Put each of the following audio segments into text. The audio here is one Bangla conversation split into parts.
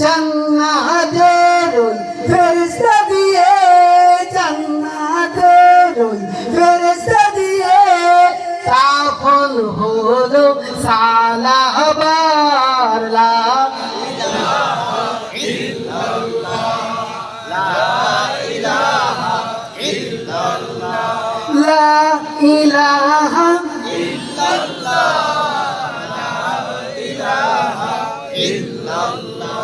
জান্নাতের ওই ফেরেশতা দিয়ে জান্নাতের ওই ফেরেশতা দিয়ে। কাফন হলো সালাবার লা লা ইলাহা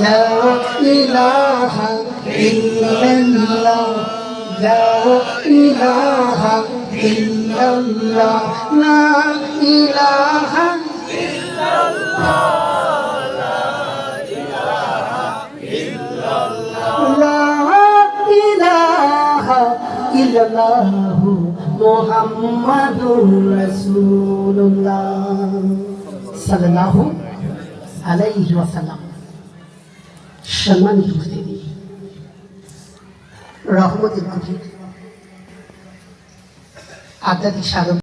لا إله إلا الله لا إله إلا الله لا إله لا إله إلا الله محمد رسول الله صلى الله عليه وسلم সম্মানিত উপস্থিতি রহমতের কুঠির আধ্যাত্মিক সাধক